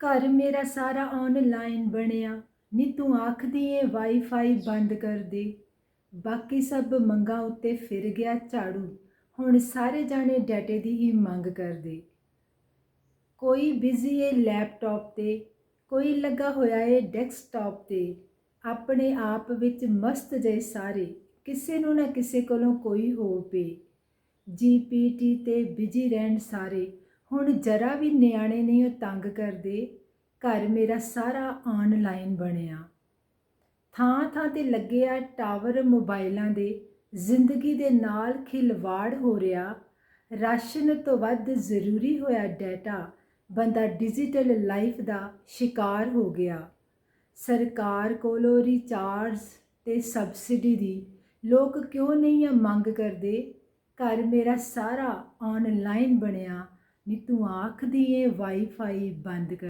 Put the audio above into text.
ਘਰ ਮੇਰਾ ਸਾਰਾ ਆਨਲਾਈਨ ਬਣਿਆ। ਨੀ ਤੂੰ ਆਖਦੀ ਏ ਵਾਈਫਾਈ ਬੰਦ ਕਰ ਦੇ। ਬਾਕੀ ਸਭ ਮੰਗਾਂ ਉੱਤੇ ਫਿਰ ਗਿਆ ਝਾੜੂ। ਹੁਣ ਸਾਰੇ ਜਾਣੇ ਡਾਟੇ ਦੀ ਹੀ ਮੰਗ ਕਰਦੇ। ਕੋਈ ਬਿਜ਼ੀ ਏ ਲੈਪਟਾਪ ਤੇ, ਕੋਈ ਲੱਗਾ ਹੋਇਆ ਏ ਡੈਸਕਟਾਪ ਤੇ। ਆਪਣੇ ਆਪ ਵਿੱਚ ਮਸਤ ਜੇ ਸਾਰੇ, ਕਿਸੇ ਨੂੰ ਨਾ ਕਿਸੇ ਕੋਲੋਂ ਕੋਈ ਹੋ ਪੇ ਜੀਪੀਟੀ ਤੇ ਬਿਜ਼ੀ ਰਹਿਣ ਸਾਰੇ। ਹੁਣ ਜਰਾ ਵੀ ਨਿਆਣੇ ਨਹੀਂ ਉਹ ਤੰਗ ਕਰਦੇ, ਘਰ ਮੇਰਾ ਸਾਰਾ ਆਨਲਾਈਨ ਬਣਿਆ। ਥਾਂ ਥਾਂ ਤੇ ਲੱਗਿਆ ਟਾਵਰ ਮੋਬਾਈਲਾਂ ਦੇ, ਜ਼ਿੰਦਗੀ ਦੇ ਨਾਲ ਖਿਲਵਾੜ ਹੋ ਰਿਹਾ। ਰਾਸ਼ਨ ਤੋਂ ਵੱਧ ਜ਼ਰੂਰੀ ਹੋਇਆ ਡਾਟਾ ਬੰਦਾ ਡਿਜੀਟਲ ਲਾਈਫ ਦਾ ਸ਼ਿਕਾਰ ਹੋ ਗਿਆ। ਸਰਕਾਰ ਕੋਲੋਂ ਰਿਚਾਰਜ ਤੇ ਸਬਸਿਡੀ ਦੀ, ਲੋਕ ਕਿਉਂ ਨਹੀਂ ਆ ਮੰਗ ਕਰਦੇ? ਘਰ ਮੇਰਾ ਸਾਰਾ ਆਨਲਾਈਨ ਬਣਿਆ। ਨੀ ਤੂੰ ਆਖਦੀ ਏ ਵਾਈਫਾਈ ਬੰਦ ਕਰ।